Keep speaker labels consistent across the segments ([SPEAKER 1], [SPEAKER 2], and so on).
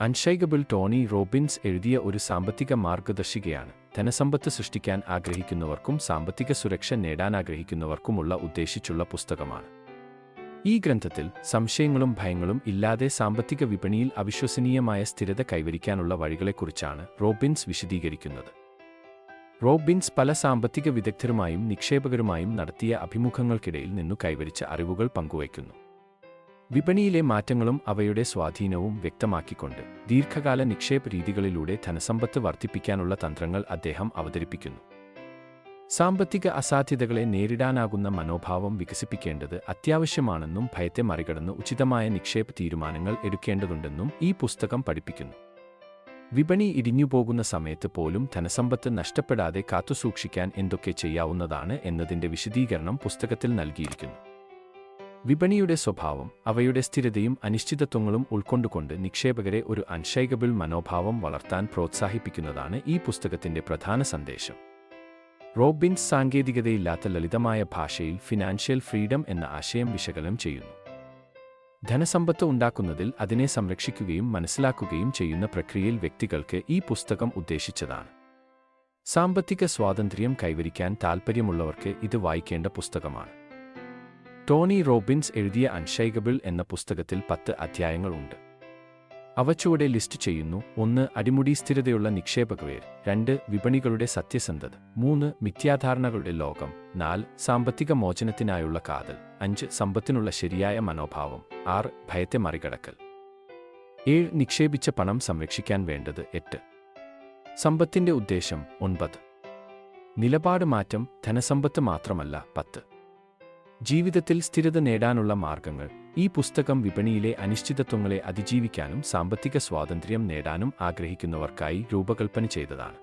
[SPEAKER 1] അൺഷൈഗബിൾ Tony Robbins എഴുതിയ ഒരു സാമ്പത്തിക മാർഗദർശികയാണ്. ധനസമ്പത്ത് സൃഷ്ടിക്കാൻ ആഗ്രഹിക്കുന്നവർക്കും സാമ്പത്തിക സുരക്ഷ നേടാൻ ആഗ്രഹിക്കുന്നവർക്കുമുള്ള ഉദ്ദേശിച്ചുള്ള പുസ്തകമാണ്. ഈ ഗ്രന്ഥത്തിൽ സംശയങ്ങളും ഭയങ്ങളും ഇല്ലാതെ സാമ്പത്തിക വിപണിയിൽ അവിശ്വസനീയമായ സ്ഥിരത കൈവരിക്കാനുള്ള വഴികളെക്കുറിച്ചാണ് റോബിൻസ് വിശദീകരിക്കുന്നത്. റോബിൻസ് പല സാമ്പത്തിക വിദഗ്ധരുമായും നിക്ഷേപകരുമായും നടത്തിയ അഭിമുഖങ്ങൾക്കിടയിൽ നിന്നു കൈവരിച്ച അറിവുകൾ പങ്കുവയ്ക്കുന്നു. വിപണിയിലെ മാറ്റങ്ങളും അവയുടെ സ്വാധീനവും വ്യക്തമാക്കിക്കൊണ്ട് ദീർഘകാല നിക്ഷേപ രീതികളിലൂടെ ധനസമ്പത്ത് വർദ്ധിപ്പിക്കാനുള്ള തന്ത്രങ്ങൾ അദ്ദേഹം അവതരിപ്പിക്കുന്നു. സാമ്പത്തിക അസാധ്യതകളെ നേരിടാനാകുന്ന മനോഭാവം വികസിപ്പിക്കേണ്ടത് അത്യാവശ്യമാണെന്നും ഭയത്തെ മറികടന്ന് ഉചിതമായ നിക്ഷേപ തീരുമാനങ്ങൾ എടുക്കേണ്ടതുണ്ടെന്നും ഈ പുസ്തകം പഠിപ്പിക്കുന്നു. വിപണി ഇടിഞ്ഞുപോകുന്ന സമയത്ത് പോലും ധനസമ്പത്ത് നഷ്ടപ്പെടാതെ കാത്തുസൂക്ഷിക്കാൻ എന്തൊക്കെ ചെയ്യാവുന്നതാണ് എന്നതിന്റെ വിശദീകരണം പുസ്തകത്തിൽ നൽകിയിരിക്കുന്നു. വിപണിയുടെ സ്വഭാവം അവയുടെ സ്ഥിരതയും അനിശ്ചിതത്വങ്ങളും ഉൾക്കൊണ്ടുകൊണ്ട് നിക്ഷേപകരെ ഒരു അൺഷൈഗബിൾ മനോഭാവം വളർത്താൻ പ്രോത്സാഹിപ്പിക്കുന്നതാണ് ഈ പുസ്തകത്തിന്റെ പ്രധാന സന്ദേശം. റോബിൻസ് സാങ്കേതികതയില്ലാത്ത ലളിതമായ ഭാഷയിൽ ഫിനാൻഷ്യൽ ഫ്രീഡം എന്ന ആശയം വിശകലനം ചെയ്യുന്നു. ധനസമ്പത്ത് ഉണ്ടാക്കുന്നതിൽ അതിനെ സംരക്ഷിക്കുകയും മനസ്സിലാക്കുകയും ചെയ്യുന്ന പ്രക്രിയയിൽ വ്യക്തികൾക്ക് ഈ പുസ്തകം ഉദ്ദേശിച്ചതാണ്. സാമ്പത്തിക സ്വാതന്ത്ര്യം കൈവരിക്കാൻ താൽപ്പര്യമുള്ളവർക്ക് ഇത് വായിക്കേണ്ട പുസ്തകമാണ്. ടോണി റോബിൻസ് എഴുതിയ അൺഷൈഗബിൾ എന്ന പുസ്തകത്തിൽ പത്ത് അധ്യായങ്ങളുണ്ട്. അവ ചുവടെ ലിസ്റ്റ് ചെയ്യുന്നു ഒന്ന് അടിമുടി സ്ഥിരതയുള്ള നിക്ഷേപകവേർ രണ്ട് വിപണികളുടെ സത്യസന്ധത മൂന്ന് മിഥ്യാധാരണകളുടെ ലോകം നാല് സാമ്പത്തിക മോചനത്തിനായുള്ള കാതൽ അഞ്ച് സമ്പത്തിനുള്ള ശരിയായ മനോഭാവം ആറ് ഭയത്തെ മറികടക്കൽ. ഏഴ് നിക്ഷേപിച്ച പണം സംരക്ഷിക്കാൻ വേണ്ടത് എട്ട്. സമ്പത്തിന്റെ ഉദ്ദേശം ഒൻപത്. നിലപാട് മാറ്റം ധനസമ്പത്ത് മാത്രമല്ല പത്ത്. ജീവിതത്തിൽ സ്ഥിരത നേടാനുള്ള മാർഗങ്ങൾ. ഈ പുസ്തകം വിപണിയിലെ അനിശ്ചിതത്വങ്ങളെ അതിജീവിക്കാനും സാമ്പത്തിക സ്വാതന്ത്ര്യം നേടാനും ആഗ്രഹിക്കുന്നവർക്കായി രൂപകൽപ്പന ചെയ്തതാണ്.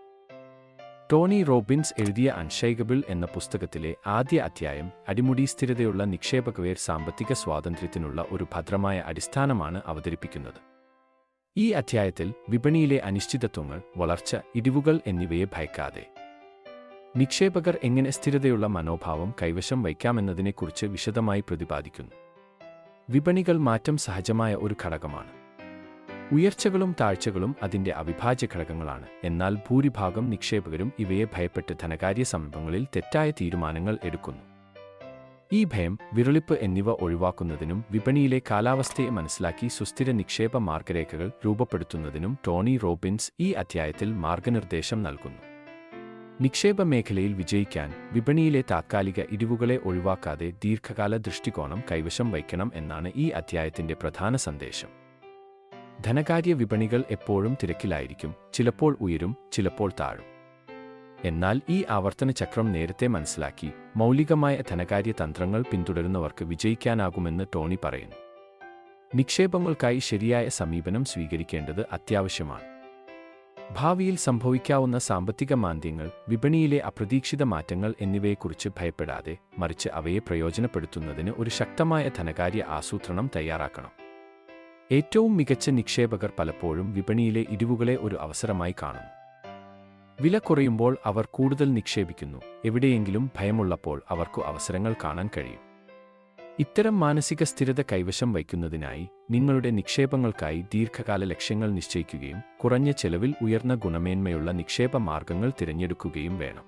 [SPEAKER 1] ടോണി റോബിൻസ് എഴുതിയ അൺഷൈഗബിൾ എന്ന പുസ്തകത്തിലെ ആദ്യ അധ്യായം അടിമുടി സ്ഥിരതയുള്ള നിക്ഷേപകവേർ സാമ്പത്തിക സ്വാതന്ത്ര്യത്തിനുള്ള ഒരു ഭദ്രമായ അടിസ്ഥാനമാണ് അവതരിപ്പിക്കുന്നത്. ഈ അധ്യായത്തിൽ വിപണിയിലെ അനിശ്ചിതത്വങ്ങൾ വളർച്ച ഇടിവുകൾ എന്നിവയെ ഭയക്കാതെ നിക്ഷേപകർ എങ്ങനെ സ്ഥിരതയുള്ള മനോഭാവം കൈവശം വയ്ക്കാമെന്നതിനെക്കുറിച്ച് വിശദമായി പ്രതിപാദിക്കുന്നു. വിപണികൾ മാറ്റം സഹജമായ ഒരു ഘടകമാണ്. ഉയർച്ചകളും താഴ്ചകളും അതിന്റെ അവിഭാജ്യ ഘടകങ്ങളാണ്. എന്നാൽ ഭൂരിഭാഗം നിക്ഷേപകരും ഇവയെ ഭയപ്പെട്ട് ധനകാര്യ സംരംഭങ്ങളിൽ തെറ്റായ തീരുമാനങ്ങൾ എടുക്കുന്നു. ഈ ഭയം വിരളിപ്പ് എന്നിവ ഒഴിവാക്കുന്നതിനും വിപണിയിലെ കാലാവസ്ഥയെ മനസ്സിലാക്കി സുസ്ഥിര നിക്ഷേപ മാർഗരേഖകൾ രൂപപ്പെടുത്തുന്നതിനും ടോണി റോബിൻസ് ഈ അധ്യായത്തിൽ മാർഗനിർദ്ദേശം നൽകുന്നു. നിക്ഷേപ മേഖലയിൽ വിജയിക്കാൻ വിപണിയിലെ താത്കാലിക ഇടിവുകളെ ഒഴിവാക്കാതെ ദീർഘകാല ദൃഷ്ടികോണം കൈവശം വയ്ക്കണം എന്നാണ് ഈ അധ്യായത്തിന്റെ പ്രധാന സന്ദേശം. ധനകാര്യ വിപണികൾ എപ്പോഴും തിരക്കിലായിരിക്കും ചിലപ്പോൾ ഉയരും ചിലപ്പോൾ താഴും. എന്നാൽ ഈ ആവർത്തന ചക്രം നേരത്തെ മനസ്സിലാക്കി മൗലികമായ ധനകാര്യ തന്ത്രങ്ങൾ പിന്തുടരുന്നവർക്ക് വിജയിക്കാനാകുമെന്ന് ടോണി പറയുന്നു. നിക്ഷേപങ്ങൾക്കായി ശരിയായ സമീപനം സ്വീകരിക്കേണ്ടത് അത്യാവശ്യമാണ്. ഭാവിയിൽ സംഭവിക്കാവുന്ന സാമ്പത്തിക മാന്ദ്യങ്ങൾ വിപണിയിലെ അപ്രതീക്ഷിത മാറ്റങ്ങൾ എന്നിവയെക്കുറിച്ച് ഭയപ്പെടാതെ മറിച്ച് അവയെ പ്രയോജനപ്പെടുത്തുന്നതിന് ഒരു ശക്തമായ ധനകാര്യ ആസൂത്രണം തയ്യാറാക്കണം. ഏറ്റവും മികച്ച നിക്ഷേപകർ പലപ്പോഴും വിപണിയിലെ ഇടിവുകളെ ഒരു അവസരമായി കാണും. വില കുറയുമ്പോൾ അവർ കൂടുതൽ നിക്ഷേപിക്കുന്നു എവിടെയെങ്കിലും ഭയമുള്ളപ്പോൾ അവർക്കു അവസരങ്ങൾ കാണാൻ കഴിയും. ഇത്തരം മാനസിക സ്ഥിരത കൈവശം വയ്ക്കുന്നതിനായി നിങ്ങളുടെ നിക്ഷേപങ്ങൾക്കായി ദീർഘകാല ലക്ഷ്യങ്ങൾ നിശ്ചയിക്കുകയും കുറഞ്ഞ ചെലവിൽ ഉയർന്ന ഗുണമേന്മയുള്ള നിക്ഷേപ മാർഗങ്ങൾ തിരഞ്ഞെടുക്കുകയും വേണം.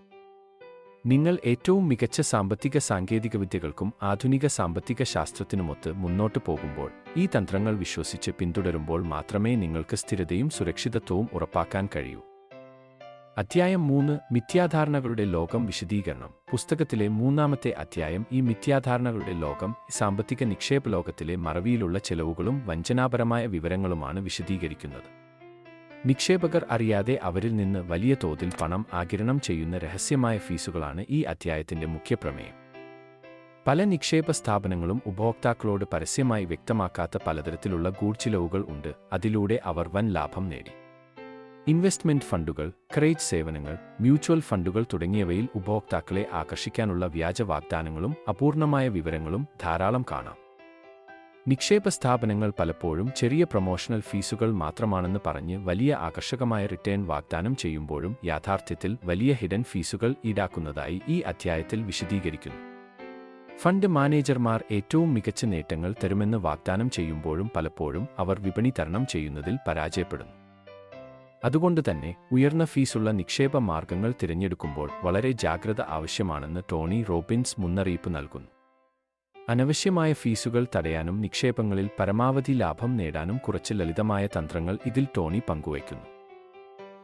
[SPEAKER 1] നിങ്ങൾ ഏറ്റവും മികച്ച സാമ്പത്തിക സാങ്കേതികവിദ്യകൾക്കും ആധുനിക സാമ്പത്തിക ശാസ്ത്രത്തിനുമൊത്ത് മുന്നോട്ട് പോകുമ്പോൾ ഈ തന്ത്രങ്ങൾ വിശ്വസിച്ച് പിന്തുടരുമ്പോൾ മാത്രമേ നിങ്ങൾക്ക് സ്ഥിരതയും സുരക്ഷിതത്വവും ഉറപ്പാക്കാൻ കഴിയൂ. അധ്യായം മൂന്ന് മിഥ്യാധാരണകളുടെ ലോകം വിശദീകരണം. പുസ്തകത്തിലെ മൂന്നാമത്തെ അധ്യായം ഈ മിഥ്യാധാരണകളുടെ ലോകം സാമ്പത്തിക നിക്ഷേപ ലോകത്തിലെ മറവിയിലുള്ള ചെലവുകളും വഞ്ചനാപരമായ വിവരങ്ങളുമാണ് വിശദീകരിക്കുന്നത്. നിക്ഷേപകർ അറിയാതെ അവരിൽ നിന്ന് വലിയ തോതിൽ പണം ആകിരണം ചെയ്യുന്ന രഹസ്യമായ ഫീസുകളാണ് ഈ അധ്യായത്തിന്റെ മുഖ്യപ്രമേയം. പല നിക്ഷേപ സ്ഥാപനങ്ങളും ഉപഭോക്താക്കളോട് പരസ്യമായി വ്യക്തമാക്കാത്ത പലതരത്തിലുള്ള ഗൂഢ്ചിലവുകൾ ഉണ്ട്. അതിലൂടെ അവർ വൻ ലാഭം നേടി. ഇൻവെസ്റ്റ്മെന്റ് ഫണ്ടുകൾ ക്രേജ് സേവനങ്ങൾ മ്യൂച്വൽ ഫണ്ടുകൾ തുടങ്ങിയവയിൽ ഉപഭോക്താക്കളെ ആകർഷിക്കാനുള്ള വ്യാജ വാഗ്ദാനങ്ങളും അപൂർണമായ വിവരങ്ങളും ധാരാളം കാണാം. നിക്ഷേപ സ്ഥാപനങ്ങൾ പലപ്പോഴും ചെറിയ പ്രൊമോഷണൽ ഫീസുകൾ മാത്രമാണെന്ന് പറഞ്ഞ് വലിയ ആകർഷകമായ റിട്ടേൺ വാഗ്ദാനം ചെയ്യുമ്പോഴും യാഥാർത്ഥ്യത്തിൽ വലിയ ഹിഡൻ ഫീസുകൾ ഈടാക്കുന്നതായി ഈ അധ്യായത്തിൽ വിശദീകരിക്കുന്നു. ഫണ്ട് മാനേജർമാർ ഏറ്റവും മികച്ച നേട്ടങ്ങൾ തരുമെന്ന് വാഗ്ദാനം ചെയ്യുമ്പോഴും പലപ്പോഴും അവർ വിപണി തരണം ചെയ്യുന്നതിൽ പരാജയപ്പെടുന്നു. അതുകൊണ്ട് തന്നെ ഉയർന്ന ഫീസുള്ള നിക്ഷേപ മാർഗങ്ങൾ തിരഞ്ഞെടുക്കുമ്പോൾ വളരെ ജാഗ്രത ആവശ്യമാണെന്ന് ടോണി റോബിൻസ് മുന്നറിയിപ്പ് നൽകുന്നു. അനവശ്യമായ ഫീസുകൾ തടയാനും നിക്ഷേപങ്ങളിൽ പരമാവധി ലാഭം നേടാനും കുറച്ച് ലളിതമായ തന്ത്രങ്ങൾ ഇതിൽ ടോണി പങ്കുവയ്ക്കുന്നു.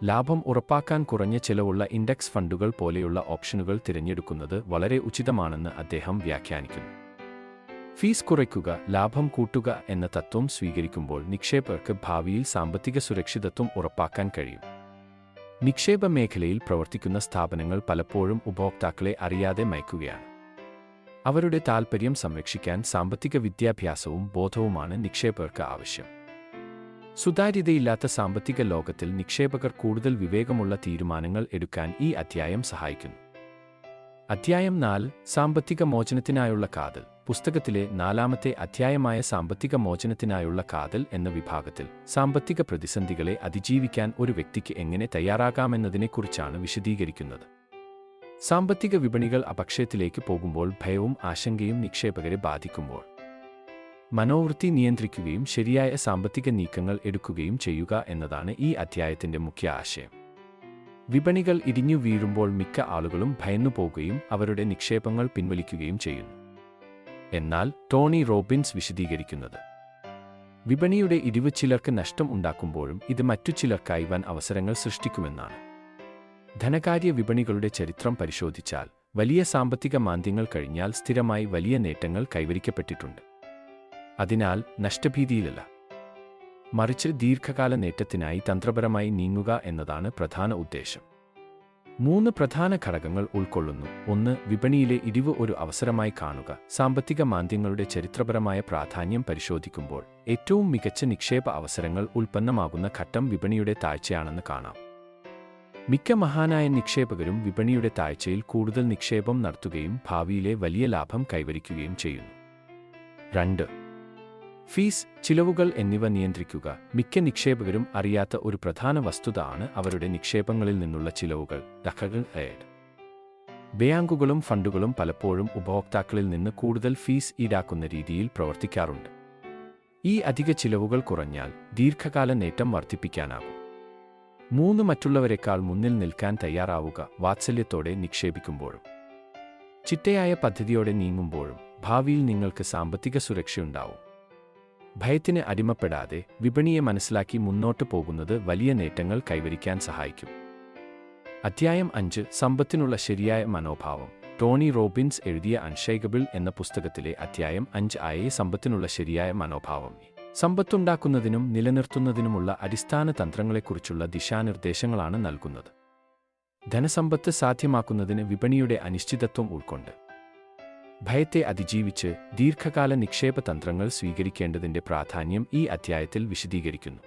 [SPEAKER 1] ലാഭം ഉറപ്പാക്കാൻ കുറഞ്ഞ ചിലവുള്ള ഇൻഡെക്സ് ഫണ്ടുകൾ പോലെയുള്ള ഓപ്ഷനുകൾ തിരഞ്ഞെടുക്കുന്നത് വളരെ ഉചിതമാണെന്ന് അദ്ദേഹം വ്യാഖ്യാനിക്കുന്നു. ഫീസ് കുറയ്ക്കുക ലാഭം കൂട്ടുക എന്ന തത്വം സ്വീകരിക്കുമ്പോൾ നിക്ഷേപകർക്ക് ഭാവിയിൽ സാമ്പത്തിക സുരക്ഷിതത്വം ഉറപ്പാക്കാൻ കഴിയും. നിക്ഷേപ മേഖലയിൽ പ്രവർത്തിക്കുന്ന സ്ഥാപനങ്ങൾ പലപ്പോഴും ഉപഭോക്താക്കളെ അറിയാതെ മയക്കുകയാണ്. അവരുടെ താൽപ്പര്യം സംരക്ഷിക്കാൻ സാമ്പത്തിക വിദ്യാഭ്യാസവും ബോധവുമാണ് നിക്ഷേപകർക്ക് ആവശ്യം. സുതാര്യതയില്ലാത്ത സാമ്പത്തിക ലോകത്തിൽ നിക്ഷേപകർ കൂടുതൽ വിവേകമുള്ള തീരുമാനങ്ങൾ എടുക്കാൻ ഈ അധ്യായം സഹായിക്കുന്നു. അധ്യായം നാല് സാമ്പത്തിക മോചനത്തിനായുള്ള കാതൽ. പുസ്തകത്തിലെ നാലാമത്തെ അധ്യായമായ സാമ്പത്തിക മോചനത്തിനായുള്ള കാതൽ എന്ന വിഭാഗത്തിൽ സാമ്പത്തിക പ്രതിസന്ധികളെ അതിജീവിക്കാൻ ഒരു വ്യക്തിക്ക് എങ്ങനെ തയ്യാറാകാമെന്നതിനെക്കുറിച്ചാണ് വിശദീകരിക്കുന്നത്. സാമ്പത്തിക വിപണികൾ അപക്ഷയത്തിലേക്ക് പോകുമ്പോൾ ഭയവും ആശങ്കയും നിക്ഷേപകരെ ബാധിക്കുമ്പോൾ മനോവൃത്തി നിയന്ത്രിക്കുകയും ശരിയായ സാമ്പത്തിക നീക്കങ്ങൾ എടുക്കുകയും ചെയ്യുക എന്നതാണ് ഈ അധ്യായത്തിന്റെ മുഖ്യ ആശയം. വിപണികൾ ഇടിഞ്ഞു വീഴുമ്പോൾ മിക്ക ആളുകളും ഭയന്നു പോകുകയും അവരുടെ നിക്ഷേപങ്ങൾ പിൻവലിക്കുകയും ചെയ്യുന്നു. എന്നാൽ ടോണി റോബിൻസ് വിശദീകരിക്കുന്നത്. വിപണിയുടെ ഇടിവ് ചിലർക്ക് നഷ്ടം ഉണ്ടാക്കുമ്പോഴും ഇത് മറ്റു ചിലർക്കായി വൻ അവസരങ്ങൾ സൃഷ്ടിക്കുമെന്നാണ്. ധനകാര്യ വിപണികളുടെ ചരിത്രം പരിശോധിച്ചാൽ വലിയ സാമ്പത്തിക മാന്ദ്യങ്ങൾ കഴിഞ്ഞാൽ സ്ഥിരമായി വലിയ നേട്ടങ്ങൾ കൈവരിക്കപ്പെട്ടിട്ടുണ്ട്. അതിനാൽ നഷ്ടഭീതിയിലല്ല. മറിച്ച് ദീർഘകാല നേട്ടത്തിനായി തന്ത്രപരമായി നീങ്ങുക എന്നതാണ് പ്രധാന ഉദ്ദേശം. മൂന്ന് പ്രധാന ഘടകങ്ങൾ ഉൾക്കൊള്ളുന്നു. ഒന്ന് വിപണിയിലെ ഇടിവ് ഒരു അവസരമായി കാണുക. സാമ്പത്തിക മാന്ദ്യങ്ങളുടെ ചരിത്രപരമായ പ്രാധാന്യം പരിശോധിക്കുമ്പോൾ ഏറ്റവും മികച്ച നിക്ഷേപ അവസരങ്ങൾ ഉൽപ്പന്നമാകുന്ന ഘട്ടം വിപണിയുടെ താഴ്ചയാണെന്ന് കാണാം. മിക്ക മഹാനായ നിക്ഷേപകരും വിപണിയുടെ താഴ്ചയിൽ കൂടുതൽ നിക്ഷേപം നടത്തുകയും ഭാവിയിലെ വലിയ ലാഭം കൈവരിക്കുകയും ചെയ്യുന്നു. രണ്ട് ഫീസ് ചിലവുകൾ എന്നിവ നിയന്ത്രിക്കുക. മിക്ക നിക്ഷേപകരും അറിയാത്ത ഒരു പ്രധാന വസ്തുത ആണ് അവരുടെ നിക്ഷേപങ്ങളിൽ നിന്നുള്ള ചിലവുകൾ. ദഖകൾ ഏഡ് ബാങ്കുകളും ഫണ്ടുകളും പലപ്പോഴും ഉപഭോക്താക്കളിൽ നിന്ന് കൂടുതൽ ഫീസ് ഈടാക്കുന്ന രീതിയിൽ പ്രവർത്തിക്കാറുണ്ട്. ഈ അധിക ചിലവുകൾ കുറഞ്ഞാൽ ദീർഘകാല നേട്ടം വർദ്ധിപ്പിക്കാനാകും. മൂന്ന് മറ്റുള്ളവരെക്കാൾ മുന്നിൽ നിൽക്കാൻ തയ്യാറാവുക വാത്സല്യത്തോടെ നിക്ഷേപിക്കുമ്പോഴും. ചിട്ടയായ പദ്ധതിയോടെ നീങ്ങുമ്പോഴും ഭാവിയിൽ നിങ്ങൾക്ക് സാമ്പത്തിക സുരക്ഷയുണ്ടാവും. ഭയത്തിന് അടിമപ്പെടാതെ വിപണിയെ മനസ്സിലാക്കി മുന്നോട്ട് പോകുന്നത് വലിയ നേട്ടങ്ങൾ കൈവരിക്കാൻ സഹായിക്കും. അധ്യായം അഞ്ച് സമ്പത്തിനുള്ള ശരിയായ മനോഭാവം. ടോണി റോബിൻസ് എഴുതിയ അൺഷേഗബിൾ എന്ന പുസ്തകത്തിലെ അധ്യായം അഞ്ച് ആയ സമ്പത്തിനുള്ള ശരിയായ മനോഭാവം. സമ്പത്തുണ്ടാക്കുന്നതിനും നിലനിർത്തുന്നതിനുമുള്ള അടിസ്ഥാന തന്ത്രങ്ങളെക്കുറിച്ചുള്ള ദിശാനിർദ്ദേശങ്ങളാണ് നൽകുന്നത്. ധനസമ്പത്ത് സാധ്യമാക്കുന്നതിന് വിപണിയുടെ അനിശ്ചിതത്വം ഉൾക്കൊണ്ട് ഭയത്തെ അതിജീവിച്ച് ദീർഘകാല നിക്ഷേപ തന്ത്രങ്ങൾ സ്വീകരിക്കേണ്ടതിന്റെ പ്രാധാന്യം ഈ അധ്യായത്തിൽ വിശദീകരിക്കുന്നു.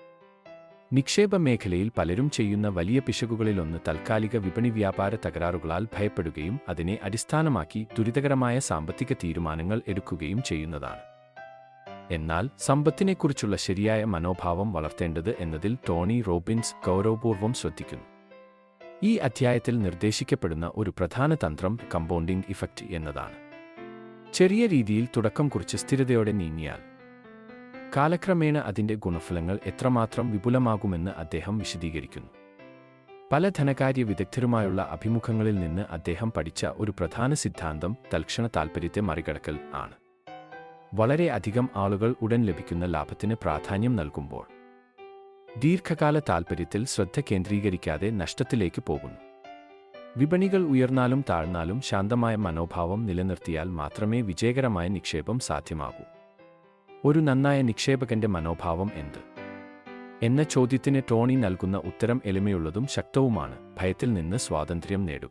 [SPEAKER 1] നിക്ഷേപ മേഖലയിൽ പലരും ചെയ്യുന്ന വലിയ പിശകുകളിലൊന്ന് താൽക്കാലിക വിപണി വ്യാപാര തകരാറുകളാൽ ഭയപ്പെടുകയും അതിനെ അടിസ്ഥാനമാക്കി ദുരിതകരമായ സാമ്പത്തിക തീരുമാനങ്ങൾ എടുക്കുകയും ചെയ്യുന്നതാണ്. എന്നാൽ സമ്പത്തിനെക്കുറിച്ചുള്ള ശരിയായ മനോഭാവം വളർത്തേണ്ടത് എന്നതിൽ ടോണി റോബിൻസ് ഗൗരവപൂർവം ശ്രദ്ധിക്കുന്നു. ഈ അധ്യായത്തിൽ നിർദ്ദേശിക്കപ്പെടുന്ന ഒരു പ്രധാന തന്ത്രം കമ്പൗണ്ടിംഗ് ഇഫക്റ്റ് എന്നതാണ്. ചെറിയ രീതിയിൽ തുടക്കം കുറിച്ച് സ്ഥിരതയോടെ നീങ്ങിയാൽ കാലക്രമേണ അതിന്റെ ഗുണഫലങ്ങൾ എത്രമാത്രം വിപുലമാകുമെന്ന് അദ്ദേഹം വിശദീകരിക്കുന്നു. പല ധനകാര്യ വിദഗ്ധരുമായുള്ള അഭിമുഖങ്ങളിൽ നിന്ന് അദ്ദേഹം പഠിച്ച ഒരു പ്രധാന സിദ്ധാന്തം തൽക്ഷണ താൽപ്പര്യത്തെ മറികടക്കൽ ആണ്. വളരെ അധികം ആളുകൾ ഉടൻ ലഭിക്കുന്ന ലാഭത്തിന് പ്രാധാന്യം നൽകുമ്പോൾ ദീർഘകാല താൽപ്പര്യത്തിൽ ശ്രദ്ധ കേന്ദ്രീകരിക്കാതെ നഷ്ടത്തിലേക്ക് പോകുന്നു. വിപണികൾ ഉയർന്നാലും താഴ്ന്നാലും ശാന്തമായ മനോഭാവം നിലനിർത്തിയാൽ മാത്രമേ വിജയകരമായ നിക്ഷേപം സാധ്യമാകൂ. ഒരു നന്നായ നിക്ഷേപകന്റെ മനോഭാവം എന്ത്? എന്ന ചോദ്യത്തിന് ടോണി നൽകുന്ന ഉത്തരം എളിമയുള്ളതും ശക്തവുമാണ്. ഭയത്തിൽ നിന്ന് സ്വാതന്ത്ര്യം നേടുക.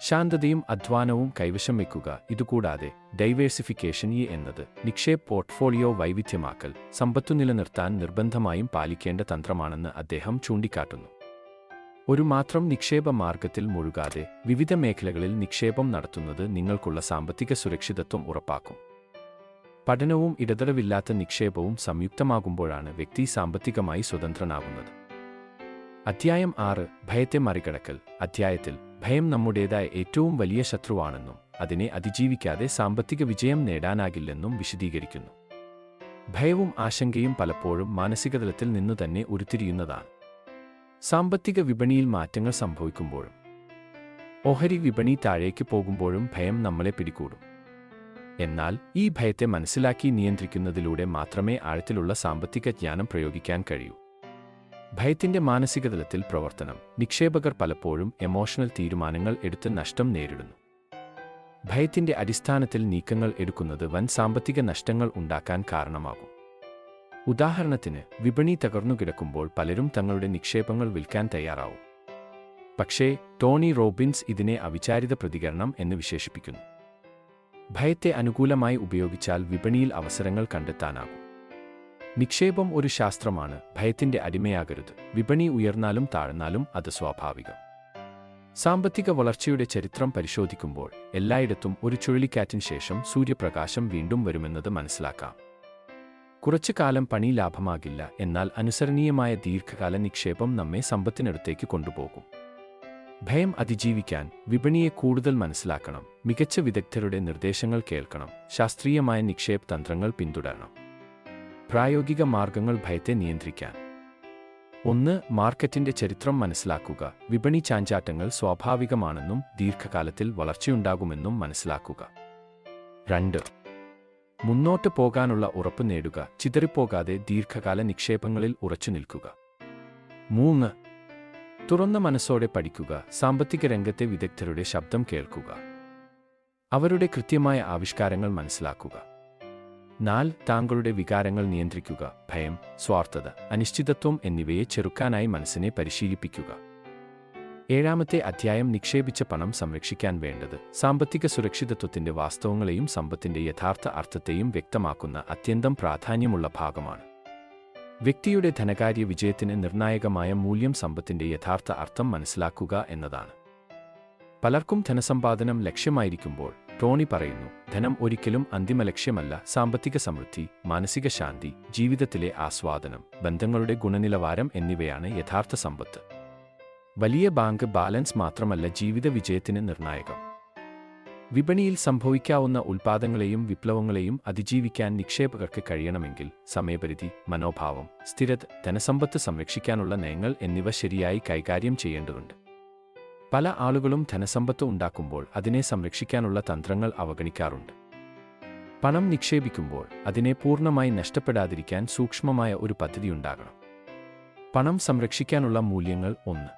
[SPEAKER 1] ശാന്തതയും അധ്വാനവും കൈവശം വയ്ക്കുക. ഇതുകൂടാതെ ഡൈവേഴ്സിഫിക്കേഷൻ ഇ എന്നത് നിക്ഷേപ് പോർട്ട്ഫോളിയോ വൈവിധ്യമാക്കൽ സമ്പത്തു നിലനിർത്താൻ നിർബന്ധമായും പാലിക്കേണ്ട തന്ത്രമാണെന്ന് അദ്ദേഹം ചൂണ്ടിക്കാട്ടുന്നു. ഒരു മാത്രം നിക്ഷേപ മാർഗത്തിൽ മുഴുകാതെ വിവിധ മേഖലകളിൽ നിക്ഷേപം നടത്തുന്നത് നിങ്ങൾക്കുള്ള സാമ്പത്തിക സുരക്ഷിതത്വം ഉറപ്പാക്കും. പഠനവും ഇടതടവില്ലാത്ത നിക്ഷേപവും സംയുക്തമാകുമ്പോഴാണ് വ്യക്തി സാമ്പത്തികമായി സ്വതന്ത്രനാകുന്നത്. അധ്യായം ആറ് ഭയത്തെ മറികടക്കൽ. അധ്യായത്തിൽ ഭയം നമ്മുടേതായ ഏറ്റവും വലിയ ശത്രുവാണെന്നും അതിനെ അതിജീവിക്കാതെ സാമ്പത്തിക വിജയം നേടാനാകില്ലെന്നും വിശദീകരിക്കുന്നു. ഭയവും ആശങ്കയും പലപ്പോഴും മാനസികതലത്തിൽ നിന്ന് തന്നെ ഉരുത്തിരിയുന്നതാണ്. സാമ്പത്തിക വിപണിയിൽ മാറ്റങ്ങൾ സംഭവിക്കുമ്പോഴും ഓഹരി വിപണി താഴേക്ക് പോകുമ്പോഴും ഭയം നമ്മളെ പിടികൂടും. എന്നാൽ ഈ ഭയത്തെ മനസ്സിലാക്കി നിയന്ത്രിക്കുന്നതിലൂടെ മാത്രമേ ആഴത്തിലുള്ള സാമ്പത്തിക ജ്ഞാനം പ്രയോഗിക്കാൻ കഴിയൂ. ഭയത്തിന്റെ മാനസികതലത്തിൽ പ്രവർത്തനം നിക്ഷേപകർ പലപ്പോഴും എമോഷണൽ തീരുമാനങ്ങൾ എടുത്ത് നഷ്ടം നേരിടുന്നു. ഭയത്തിന്റെ അടിസ്ഥാനത്തിൽ നീക്കങ്ങൾ എടുക്കുന്നത് വൻ സാമ്പത്തിക നഷ്ടങ്ങൾ ഉണ്ടാക്കാൻ കാരണമാകും. ഉദാഹരണത്തിന് വിപണി തകർന്നു കിടക്കുമ്പോൾ പലരും തങ്ങളുടെ നിക്ഷേപങ്ങൾ വിൽക്കാൻ തയ്യാറാവും. പക്ഷേ ടോണി റോബിൻസ് ഇതിനെ അവിചാരിത പ്രതികരണം എന്ന് വിശേഷിപ്പിക്കുന്നു. ഭയത്തെ അനുകൂലമായി ഉപയോഗിച്ചാൽ വിപണിയിൽ അവസരങ്ങൾ കണ്ടെത്താനാകും. നിക്ഷേപം ഒരു ശാസ്ത്രമാണ് ഭയത്തിന്റെ അടിമയാകരുത്. വിപണി ഉയർന്നാലും താഴ്ന്നാലും അത് സ്വാഭാവികം. സാമ്പത്തിക വളർച്ചയുടെ ചരിത്രം പരിശോധിക്കുമ്പോൾ എല്ലായിടത്തും ഒരു ചുഴലിക്കാറ്റിന് ശേഷം സൂര്യപ്രകാശം വീണ്ടും വരുമെന്നത് മനസ്സിലാക്കാം. കുറച്ചു കാലം പണി ലാഭമാകില്ല എന്നാൽ അനുസരണീയമായ ദീർഘകാല നിക്ഷേപം നമ്മെ സമ്പത്തിനടുത്തേക്ക് കൊണ്ടുപോകും. ഭയം അതിജീവിക്കാൻ വിപണിയെ കൂടുതൽ മനസ്സിലാക്കണം മികച്ച വിദഗ്ധരുടെ നിർദ്ദേശങ്ങൾ കേൾക്കണം ശാസ്ത്രീയമായ നിക്ഷേപ തന്ത്രങ്ങൾ പിന്തുടരണം. പ്രായോഗിക മാർഗങ്ങൾ ഭയത്തെ നിയന്ത്രിക്കാൻ. ഒന്ന് മാർക്കറ്റിന്റെ ചരിത്രം മനസ്സിലാക്കുക. വിപണി ചാഞ്ചാട്ടങ്ങൾ സ്വാഭാവികമാണെന്നും ദീർഘകാലത്തിൽ വളർച്ചയുണ്ടാകുമെന്നും മനസ്സിലാക്കുക. രണ്ട് മുന്നോട്ട് പോകാനുള്ള ഉറപ്പ് നേടുക ചിതറിപ്പോകാതെ ദീർഘകാല നിക്ഷേപങ്ങളിൽ ഉറച്ചു നിൽക്കുക. മൂന്ന് തുറന്ന മനസ്സോടെ പഠിക്കുക സാമ്പത്തിക രംഗത്തെ വിദഗ്ധരുടെ ശബ്ദം കേൾക്കുക. അവരുടെ കൃത്യമായ ആവിഷ്കാരങ്ങൾ മനസ്സിലാക്കുക. നാല് താങ്കളുടെ വികാരങ്ങൾ നിയന്ത്രിക്കുക ഭയം സ്വാർത്ഥത അനിശ്ചിതത്വം എന്നിവയെ ചെറുക്കാനായി മനസ്സിനെ പരിശീലിപ്പിക്കുക. ഏഴാമത്തെ അധ്യായം നിക്ഷേപിച്ച പണം സംരക്ഷിക്കാൻ വേണ്ടത് സാമ്പത്തിക സുരക്ഷിതത്വത്തിന്റെ വാസ്തവങ്ങളെയും സമ്പത്തിന്റെ യഥാർത്ഥ അർത്ഥത്തെയും വ്യക്തമാക്കുന്ന അത്യന്തം പ്രാധാന്യമുള്ള ഭാഗമാണ്. വ്യക്തിയുടെ ധനകാര്യ വിജയത്തിന് നിർണായകമായ മൂല്യം സമ്പത്തിന്റെ യഥാർത്ഥ അർത്ഥം മനസ്സിലാക്കുക എന്നതാണ്. പലർക്കും ധനസമ്പാദനം ലക്ഷ്യമായിരിക്കുമ്പോൾ ടോണി പറയുന്നു ധനം ഒരിക്കലും അന്തിമ ലക്ഷ്യമല്ല സാമ്പത്തിക സമൃദ്ധി മാനസിക ശാന്തി ജീവിതത്തിലെ ആസ്വാദനം ബന്ധങ്ങളുടെ ഗുണനിലവാരം എന്നിവയാണ് യഥാർത്ഥ സമ്പത്ത്. വലിയ ബാങ്ക് ബാലൻസ് മാത്രമല്ല ജീവിത വിജയത്തിന് നിർണായകം. വിപണിയിൽ സംഭവിക്കാവുന്ന ഉൽപാദങ്ങളെയും വിപ്ലവങ്ങളെയും അതിജീവിക്കാൻ നിക്ഷേപകർക്ക് കഴിയണമെങ്കിൽ സമയപരിധി മനോഭാവം സ്ഥിരത ധനസമ്പത്ത് സംരക്ഷിക്കാനുള്ള നയങ്ങൾ എന്നിവ ശരിയായി കൈകാര്യം ചെയ്യേണ്ടതുണ്ട്. പല ആളുകളും ധനസമ്പത്ത് ഉണ്ടാക്കുമ്പോൾ അതിനെ സംരക്ഷിക്കാനുള്ള തന്ത്രങ്ങൾ അവഗണിക്കാറുണ്ട്. പണം നിക്ഷേപിക്കുമ്പോൾ അതിനെ പൂർണമായി നഷ്ടപ്പെടാതിരിക്കാൻ സൂക്ഷ്മമായ ഒരു പദ്ധതി ഉണ്ടാകണം. പണം സംരക്ഷിക്കാനുള്ള മൂല്യങ്ങൾ ഒന്ന്.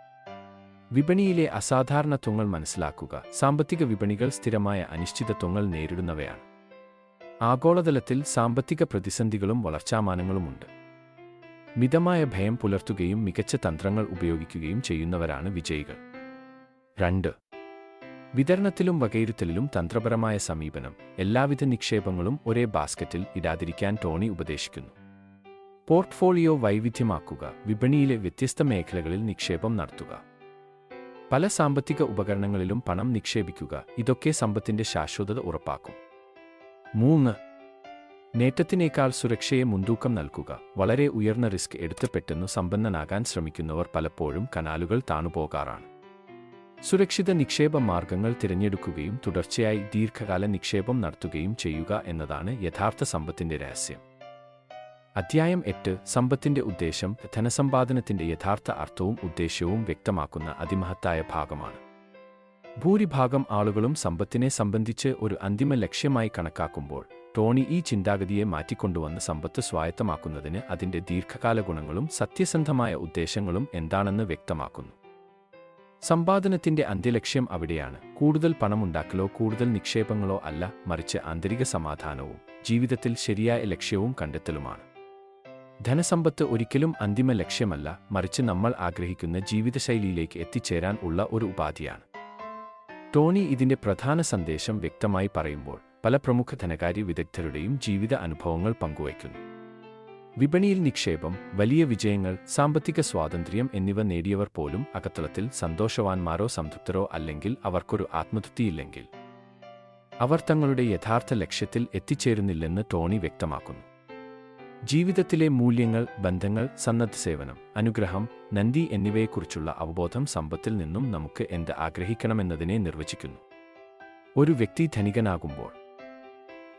[SPEAKER 1] വിപണിയിലെ അസാധാരണത്വങ്ങൾ മനസ്സിലാക്കുക. സാമ്പത്തിക വിപണികൾ സ്ഥിരമായ അനിശ്ചിതത്വങ്ങൾ നേരിടുന്നവയാണ്. ആഗോളതലത്തിൽ സാമ്പത്തിക പ്രതിസന്ധികളും വളർച്ചാമാനങ്ങളുമുണ്ട്. മിതമായ ഭയം പുലർത്തുകയും മികച്ച തന്ത്രങ്ങൾ ഉപയോഗിക്കുകയും ചെയ്യുന്നവരാണ് വിജയികൾ. രണ്ട്. വിതരണത്തിലും വകയിരുത്തലിലും തന്ത്രപരമായ സമീപനം. എല്ലാവിധ നിക്ഷേപങ്ങളും ഒരേ ബാസ്ക്കറ്റിൽ ഇടാതിരിക്കാൻ ടോണി ഉപദേശിക്കുന്നു. പോർട്ട്ഫോളിയോ വൈവിധ്യമാക്കുക. വിപണിയിലെ വ്യത്യസ്ത മേഖലകളിൽ നിക്ഷേപം നടത്തുക. പല സാമ്പത്തിക ഉപകരണങ്ങളിലും പണം നിക്ഷേപിക്കുക ഇതൊക്കെ സമ്പത്തിന്റെ ശാശ്വതത ഉറപ്പാക്കും. മൂന്ന് നേട്ടത്തിനേക്കാൾ സുരക്ഷയെ മുൻതൂക്കം നൽകുക. വളരെ ഉയർന്ന റിസ്ക് എടുത്ത് പെട്ടെന്ന് സമ്പന്നനാകാൻ ശ്രമിക്കുന്നവർ പലപ്പോഴും കനാലുകൾ താണുപോകാറാണ്. സുരക്ഷിത നിക്ഷേപ മാർഗങ്ങൾ തിരഞ്ഞെടുക്കുകയും തുടർച്ചയായി ദീർഘകാല നിക്ഷേപം നടത്തുകയും ചെയ്യുക എന്നതാണ് യഥാർത്ഥ സമ്പത്തിന്റെ രഹസ്യം. അധ്യായം എട്ട് സമ്പത്തിന്റെ ഉദ്ദേശം ധനസമ്പാദനത്തിന്റെ യഥാർത്ഥ അർത്ഥവും ഉദ്ദേശ്യവും വ്യക്തമാക്കുന്ന അതിമഹത്തായ ഭാഗമാണ്. ഭൂരിഭാഗം ആളുകളും സമ്പത്തിനെ സംബന്ധിച്ച് ഒരു അന്തിമ ലക്ഷ്യമായി കണക്കാക്കുമ്പോൾ ടോണി ഈ ചിന്താഗതിയെ മാറ്റിക്കൊണ്ടുവന്ന് സമ്പത്ത് സ്വായത്തമാക്കുന്നതിന് അതിന്റെ ദീർഘകാല ഗുണങ്ങളും സത്യസന്ധമായ ഉദ്ദേശങ്ങളും എന്താണെന്ന് വ്യക്തമാക്കുന്നു. സമ്പാദനത്തിന്റെ അന്ത്യലക്ഷ്യം അവിടെയാണ്. കൂടുതൽ പണമുണ്ടാക്കലോ കൂടുതൽ നിക്ഷേപങ്ങളോ അല്ല മറിച്ച് ആന്തരിക സമാധാനവും ജീവിതത്തിൽ ശരിയായ ലക്ഷ്യവും കണ്ടെത്തലുമാണ്. ധനസമ്പത്ത് ഒരിക്കലും അന്തിമ ലക്ഷ്യമല്ല. മറിച്ച് നമ്മൾ ആഗ്രഹിക്കുന്ന ജീവിതശൈലിയിലേക്ക് എത്തിച്ചേരാൻ ഉള്ള ഒരു ഉപാധിയാണ്. ടോണി ഇതിന്റെ പ്രധാന സന്ദേശം വ്യക്തമായി പറയുമ്പോൾ പല പ്രമുഖ ധനകാര്യ വിദഗ്ധരുടെയും ജീവിത അനുഭവങ്ങൾ പങ്കുവയ്ക്കുന്നു. വിപണിയിൽ നിക്ഷേപം വലിയ വിജയങ്ങൾ സാമ്പത്തിക സ്വാതന്ത്ര്യം എന്നിവ നേടിയവർ പോലും അകത്തളത്തിൽ സന്തോഷവാന്മാരോ സംതൃപ്തരോ അല്ലെങ്കിൽ അവർക്കൊരു ആത്മതൃപ്തിയില്ലെങ്കിൽ. അവർ തങ്ങളുടെ യഥാർത്ഥ ലക്ഷ്യത്തിൽ എത്തിച്ചേരുന്നില്ലെന്ന് ടോണി വ്യക്തമാക്കുന്നു. ജീവിതത്തിലെ മൂല്യങ്ങൾ ബന്ധങ്ങൾ സന്നദ്ധ സേവനം അനുഗ്രഹം നന്ദി എന്നിവയെക്കുറിച്ചുള്ള അവബോധം സമ്പത്തിൽ നിന്നും നമുക്ക് എന്ത് ആഗ്രഹിക്കണമെന്നതിനെ നിർവചിക്കുന്നു. ഒരു വ്യക്തി ധനികനാകുമ്പോൾ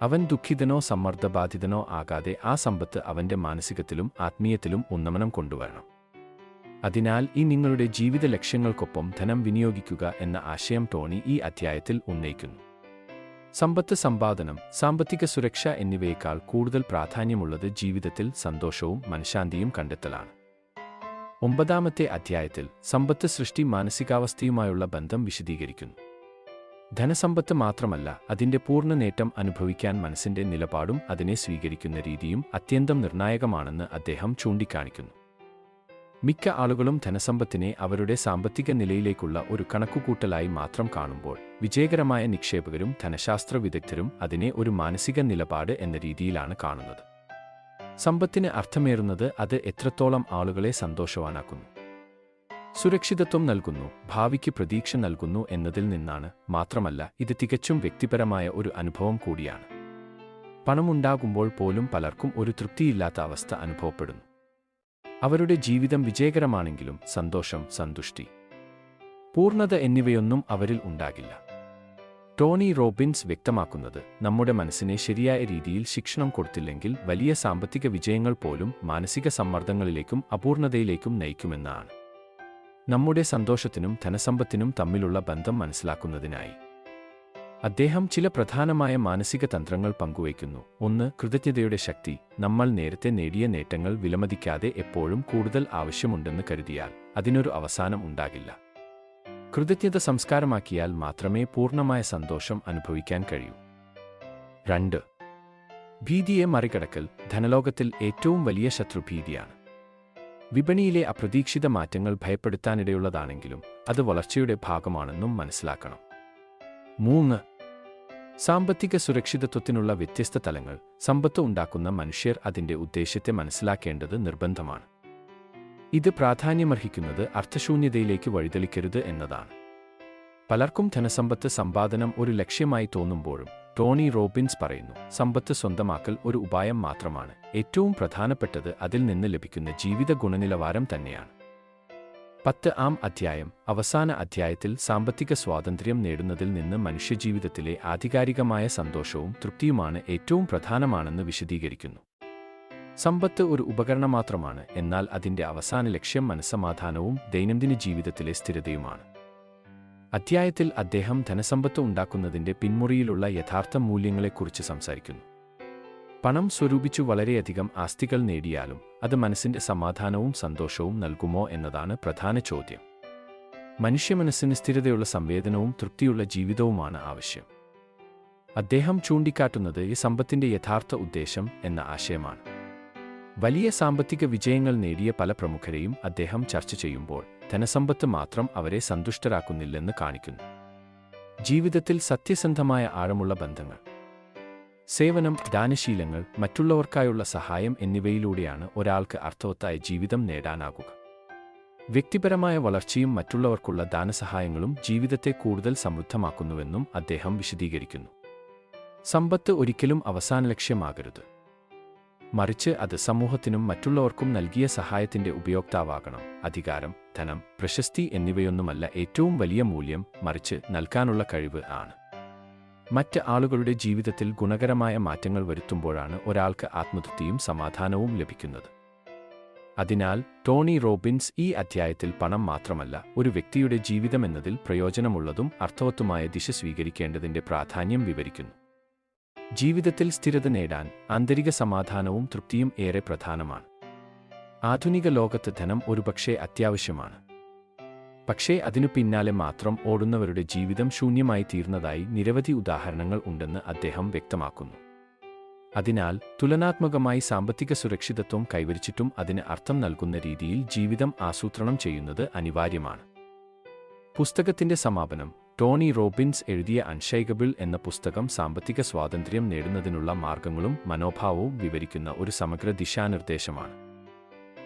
[SPEAKER 1] അവൻ ദുഃഖിതനോ സമ്മർദ്ദബാധിതനോ ആകാതെ ആ സമ്പത്ത് അവന്റെ മാനസികത്തിലും ആത്മീയത്തിലും ഉന്നമനം കൊണ്ടുവരണം. അതിനാൽ ഈ നിങ്ങളുടെ ജീവിത ലക്ഷ്യങ്ങൾക്കൊപ്പം ധനം വിനിയോഗിക്കുക എന്ന ആശയം ടോണി ഈ അധ്യായത്തിൽ ഉന്നയിക്കുന്നു. സമ്പത്ത് സമ്പാദനം സാമ്പത്തിക സുരക്ഷ എന്നിവയേക്കാൾ കൂടുതൽ പ്രാധാന്യമുള്ളത് ജീവിതത്തിൽ സന്തോഷവും മനഃശാന്തിയും കണ്ടെത്തലാണ്. ഒമ്പതാമത്തെ അധ്യായത്തിൽ സമ്പത്ത് സൃഷ്ടി മാനസികാവസ്ഥയുമായുള്ള ബന്ധം വിശദീകരിക്കുന്നു. ധനസമ്പത്ത് മാത്രമല്ല അതിന്റെ പൂർണ നേട്ടം അനുഭവിക്കാൻ മനസ്സിന്റെ നിലപാടും അതിനെ സ്വീകരിക്കുന്ന രീതിയും അത്യന്തം നിർണായകമാണെന്ന് അദ്ദേഹം ചൂണ്ടിക്കാണിക്കുന്നു. മിക്ക ആളുകളും ധനസമ്പത്തിനെ അവരുടെ സാമ്പത്തിക നിലയിലേക്കുള്ള ഒരു കണക്കുകൂട്ടലായി മാത്രം കാണുമ്പോൾ വിജയകരമായ നിക്ഷേപകരും ധനശാസ്ത്ര വിദഗ്ധരും അതിനെ ഒരു മാനസിക നിലപാട് എന്ന രീതിയിലാണ് കാണുന്നത്. സമ്പത്തിന് അർത്ഥമേറുന്നത് അത് എത്രത്തോളം ആളുകളെ സന്തോഷവാനാക്കുന്നു. സുരക്ഷിതത്വം നൽകുന്നു ഭാവിക്ക് പ്രതീക്ഷ നൽകുന്നു എന്നതിൽ നിന്നാണ് മാത്രമല്ല ഇത് തികച്ചും വ്യക്തിപരമായ ഒരു അനുഭവം കൂടിയാണ്. പണമുണ്ടാകുമ്പോൾ പോലും പലർക്കും ഒരു തൃപ്തിയില്ലാത്ത അവസ്ഥ അനുഭവപ്പെടുന്നു. അവരുടെ ജീവിതം വിജയകരമാണെങ്കിലും സന്തോഷം സന്തുഷ്ടി. പൂർണത എന്നിവയൊന്നും അവരിൽ ഉണ്ടാകില്ല. ടോണി റോബിൻസ് വ്യക്തമാക്കുന്നത് നമ്മുടെ മനസ്സിനെ ശരിയായ രീതിയിൽ ശിക്ഷണം കൊടുത്തില്ലെങ്കിൽ വലിയ സാമ്പത്തിക വിജയങ്ങൾ പോലും മാനസിക സമ്മർദ്ദങ്ങളിലേക്കും അപൂർണതയിലേക്കും നയിക്കുമെന്നാണ്. നമ്മുടെ സന്തോഷത്തിനും ധനസമ്പത്തിനും തമ്മിലുള്ള ബന്ധം മനസ്സിലാക്കുന്നതിനായി. അദ്ദേഹം ചില പ്രധാനമായ മാനസിക തന്ത്രങ്ങൾ പങ്കുവയ്ക്കുന്നു. ഒന്ന് കൃതജ്ഞതയുടെ ശക്തി. നമ്മൾ നേരത്തെ നേടിയ നേട്ടങ്ങൾ വിലമതിക്കാതെ എപ്പോഴും കൂടുതൽ ആവശ്യമുണ്ടെന്ന് കരുതിയാൽ അതിനൊരു അവസാനം ഉണ്ടാകില്ല. കൃതജ്ഞത സംസ്കാരമാക്കിയാൽ മാത്രമേ പൂർണമായ സന്തോഷം അനുഭവിക്കാൻ കഴിയൂ. രണ്ട് ഭീതിയെ മറികടക്കൽ ധനലോകത്തിൽ ഏറ്റവും വലിയ ശത്രു ഭീതിയാണ് വിപണിയിലെ അപ്രതീക്ഷിത മാറ്റങ്ങൾ ഭയപ്പെടുത്താനിടയുള്ളതാണെങ്കിലും അത് വളർച്ചയുടെ ഭാഗമാണെന്നും മനസ്സിലാക്കണം. മൂന്ന് സാമ്പത്തിക സുരക്ഷിതത്വത്തിനുള്ള വ്യത്യസ്ത തലങ്ങൾ സമ്പത്ത് ഉണ്ടാക്കുന്ന മനുഷ്യർ അതിന്റെ ഉദ്ദേശ്യത്തെ മനസ്സിലാക്കേണ്ടത് നിർബന്ധമാണ്. ഇത് പ്രാധാന്യമർഹിക്കുന്നത് അർത്ഥശൂന്യതയിലേക്ക് വഴിതെളിക്കരുത് എന്നതാണ്. പലർക്കും ധനസമ്പത്ത് സമ്പാദനം ഒരു ലക്ഷ്യമായി തോന്നുമ്പോഴും ടോണി റോബിൻസ് പറയുന്നു സമ്പത്ത് സ്വന്തമാക്കൽ ഒരു ഉപായം മാത്രമാണ്. ഏറ്റവും പ്രധാനപ്പെട്ടത് അതിൽ നിന്ന് ലഭിക്കുന്ന ജീവിത ഗുണനിലവാരം തന്നെയാണ്. പത്ത് ആം അധ്യായം. അവസാന അധ്യായത്തിൽ സാമ്പത്തിക സ്വാതന്ത്ര്യം നേടുന്നതിൽ നിന്ന് മനുഷ്യജീവിതത്തിലെ ആധികാരികമായ സന്തോഷവും തൃപ്തിയുമാണ് ഏറ്റവും പ്രധാനമാണെന്ന് വിശദീകരിക്കുന്നു. സമ്പത്ത് ഒരു ഉപകരണം മാത്രമാണ് എന്നാൽ അതിന്റെ അവസാന ലക്ഷ്യം മനസ്സമാധാനവും ദൈനംദിന ജീവിതത്തിലെ സ്ഥിരതയുമാണ്. അധ്യായത്തിൽ അദ്ദേഹം ധനസമ്പത്ത് ഉണ്ടാക്കുന്നതിന്റെ പിന്മുറിയിലുള്ള യഥാർത്ഥ മൂല്യങ്ങളെക്കുറിച്ച് സംസാരിക്കുന്നു. പണം സ്വരൂപിച്ചു വളരെയധികം ആസ്തികൾ നേടിയാലും അത് മനസ്സിന്റെ സമാധാനവും സന്തോഷവും നൽകുമോ എന്നതാണ് പ്രധാന ചോദ്യം. മനുഷ്യ മനസ്സിന് സ്ഥിരതയുള്ള സംവേദനവും തൃപ്തിയുള്ള ജീവിതവുമാണ് ആവശ്യം. അദ്ദേഹം ചൂണ്ടിക്കാട്ടുന്നത് ഈ സമ്പത്തിന്റെ യഥാർത്ഥ ഉദ്ദേശം എന്ന ആശയമാണ്. വലിയ സാമ്പത്തിക വിജയങ്ങൾ നേടിയ പല പ്രമുഖരെയും അദ്ദേഹം ചർച്ച ചെയ്യുമ്പോൾ ധനസമ്പത്ത് മാത്രം അവരെ സന്തുഷ്ടരാക്കുന്നില്ലെന്ന് കാണിക്കുന്നു. ജീവിതത്തിൽ സത്യസന്ധമായ ആഴമുള്ള ബന്ധങ്ങൾ. സേവനം ദാനശീലങ്ങൾ മറ്റുള്ളവർക്കായുള്ള സഹായം എന്നിവയിലൂടെയാണ് ഒരാൾക്ക് അർത്ഥവത്തായ ജീവിതം നേടാനാകുക. വ്യക്തിപരമായ വളർച്ചയും മറ്റുള്ളവർക്കുള്ള ദാനസഹായങ്ങളും ജീവിതത്തെ കൂടുതൽ സമൃദ്ധമാക്കുന്നുവെന്നും അദ്ദേഹം വിശദീകരിക്കുന്നു. സമ്പത്ത് ഒരിക്കലും അവസാന ലക്ഷ്യമാകരുത്. മറിച്ച് അത് സമൂഹത്തിനും മറ്റുള്ളവർക്കും നൽകിയ സഹായത്തിന്റെ ഉപയോക്താവാകണം. അധികാരം ധനം പ്രശസ്തി എന്നിവയൊന്നുമല്ല ഏറ്റവും വലിയ മൂല്യം മറിച്ച് നൽകാനുള്ള കഴിവ് ആണ്. മറ്റ് ആളുകളുടെ ജീവിതത്തിൽ ഗുണകരമായ മാറ്റങ്ങൾ വരുത്തുമ്പോഴാണ് ഒരാൾക്ക് ആത്മതൃപ്തിയും സമാധാനവും ലഭിക്കുന്നത്. അതിനാൽ ടോണി റോബിൻസ് ഈ അധ്യായത്തിൽ പണം മാത്രമല്ല ഒരു വ്യക്തിയുടെ ജീവിതമെന്നതിൽ പ്രയോജനമുള്ളതും അർത്ഥവത്തുമായ ദിശ സ്വീകരിക്കേണ്ടതിന്റെ പ്രാധാന്യം വിവരിക്കുന്നു. ജീവിതത്തിൽ സ്ഥിരത നേടാൻ ആന്തരിക സമാധാനവും തൃപ്തിയും ഏറെ പ്രധാനമാണ്. ആധുനിക ലോകത്ത് ധനം ഒരുപക്ഷെ അത്യാവശ്യമാണ്. പക്ഷേ അതിനു പിന്നാലെ മാത്രം ഓടുന്നവരുടെ ജീവിതം ശൂന്യമായി തീർന്നതായി നിരവധി ഉദാഹരണങ്ങൾ ഉണ്ടെന്ന് അദ്ദേഹം വ്യക്തമാക്കുന്നു. അതിനാൽ തുലനാത്മകമായി സാമ്പത്തിക സുരക്ഷിതത്വം കൈവരിച്ചിട്ടും അതിന് അർത്ഥം നൽകുന്ന രീതിയിൽ ജീവിതം ആസൂത്രണം ചെയ്യുന്നത് അനിവാര്യമാണ്. പുസ്തകത്തിന്റെ സമാപനം ടോണി റോബിൻസ് എഴുതിയ അൺഷൈഗബിൾ എന്ന പുസ്തകം സാമ്പത്തിക സ്വാതന്ത്ര്യം നേടുന്നതിനുള്ള മാർഗങ്ങളും മനോഭാവവും വിവരിക്കുന്ന ഒരു സമഗ്ര ദിശാനിർദ്ദേശമാണ്.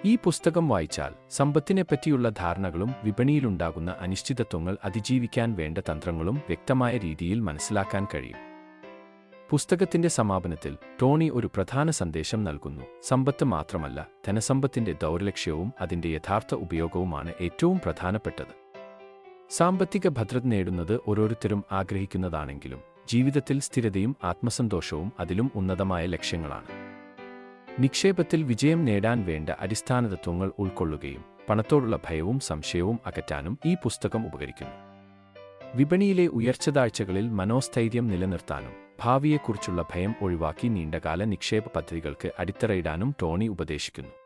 [SPEAKER 1] ഈ പുസ്തകം വായിച്ചാൽ സമ്പത്തിനെപ്പറ്റിയുള്ള ധാരണകളും വിപണിയിലുണ്ടാകുന്ന അനിശ്ചിതത്വങ്ങൾ അതിജീവിക്കാൻ വേണ്ട തന്ത്രങ്ങളും വ്യക്തമായ രീതിയിൽ മനസ്സിലാക്കാൻ കഴിയും. പുസ്തകത്തിന്റെ സമാപനത്തിൽ ടോണി ഒരു പ്രധാന സന്ദേശം നൽകുന്നു. സമ്പത്ത് മാത്രമല്ല ധനസമ്പത്തിന്റെ ദൗർലക്ഷ്യവും അതിന്റെ യഥാർത്ഥ ഉപയോഗവുമാണ് ഏറ്റവും പ്രധാനപ്പെട്ടത്. സാമ്പത്തിക ഭദ്രത നേടുന്നത് ഓരോരുത്തരും ആഗ്രഹിക്കുന്നതാണെങ്കിലും ജീവിതത്തിൽ സ്ഥിരതയും ആത്മസന്തോഷവും അതിലും ഉന്നതമായ ലക്ഷ്യങ്ങളാണ്. നിക്ഷേപത്തിൽ വിജയം നേടാൻ വേണ്ട അടിസ്ഥാന തത്വങ്ങൾ ഉൾക്കൊള്ളുകയും പണത്തോടുള്ള ഭയവും സംശയവും അകറ്റാനും ഈ പുസ്തകം ഉപകരിക്കുന്നു. വിപണിയിലെ ഉയർച്ചതാഴ്ചകളിൽ മനോസ്ഥൈര്യം നിലനിർത്താനും ഭാവിയെക്കുറിച്ചുള്ള ഭയം ഒഴിവാക്കി നീണ്ടകാല നിക്ഷേപ പദ്ധതികൾക്ക് അടിത്തറയിടാനും ടോണി ഉപദേശിക്കുന്നു.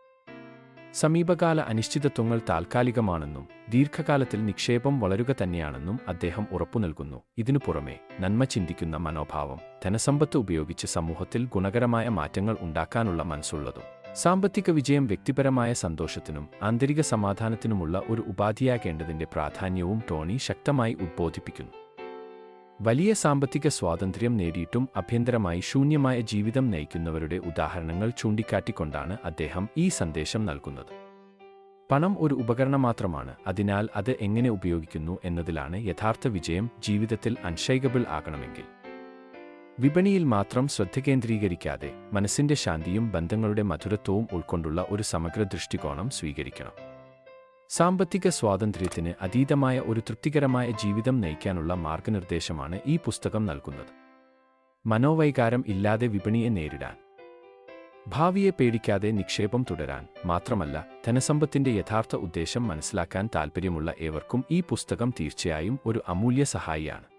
[SPEAKER 1] സമീപകാല അനിശ്ചിതത്വങ്ങൾ താൽക്കാലികമാണെന്നും ദീർഘകാലത്തിൽ നിക്ഷേപം വളരുക തന്നെയാണെന്നും അദ്ദേഹം ഉറപ്പു നൽകുന്നു. ഇതിനു പുറമെ നന്മ ചിന്തിക്കുന്ന മനോഭാവം ധനസമ്പത്ത് ഉപയോഗിച്ച് സമൂഹത്തിൽ ഗുണകരമായ മാറ്റങ്ങൾ ഉണ്ടാക്കാനുള്ള മനസ്സുള്ളതും സാമ്പത്തിക വിജയം വ്യക്തിപരമായ സന്തോഷത്തിനും ആന്തരിക സമാധാനത്തിനുമുള്ള ഒരു ഉപാധിയാകേണ്ടതിന്റെ പ്രാധാന്യവും ടോണി ശക്തമായി ഉദ്ബോധിപ്പിക്കുന്നു. വലിയ സാമ്പത്തിക സ്വാതന്ത്ര്യം നേടിയിട്ടും അഭ്യന്തരമായി ശൂന്യമായ ജീവിതം നയിക്കുന്നവരുടെ ഉദാഹരണങ്ങൾ ചൂണ്ടിക്കാട്ടിക്കൊണ്ടാണ് അദ്ദേഹം ഈ സന്ദേശം നൽകുന്നത്. പണം ഒരു ഉപകരണം മാത്രമാണ് അതിനാൽ അത് എങ്ങനെ ഉപയോഗിക്കുന്നു എന്നതിലാണ് യഥാർത്ഥ വിജയം ജീവിതത്തിൽ അൺഷൈഗബിൾ ആകണമെങ്കിൽ. വിപണിയിൽ മാത്രം ശ്രദ്ധ കേന്ദ്രീകരിക്കാതെ മനസ്സിന്റെ ശാന്തിയും ബന്ധങ്ങളുടെ മധുരത്വവും ഉൾക്കൊണ്ടുള്ള ഒരു സമഗ്ര ദൃഷ്ടികോണം സ്വീകരിക്കണം. സാമ്പത്തിക സ്വാതന്ത്ര്യത്തിന് അതീതമായ ഒരു തൃപ്തികരമായ ജീവിതം നയിക്കാനുള്ള മാർഗനിർദ്ദേശമാണ് ഈ പുസ്തകം നൽകുന്നത്. മനോവൈകാരം ഇല്ലാതെ വിപണിയെ നേരിടാൻ ഭാവിയെ പേടിക്കാതെ നിക്ഷേപം തുടരാൻ മാത്രമല്ല ധനസമ്പത്തിന്റെ യഥാർത്ഥ ഉദ്ദേശം മനസ്സിലാക്കാൻ താൽപ്പര്യമുള്ള ഏവർക്കും ഈ പുസ്തകം തീർച്ചയായും ഒരു അമൂല്യ സഹായിയാണ്.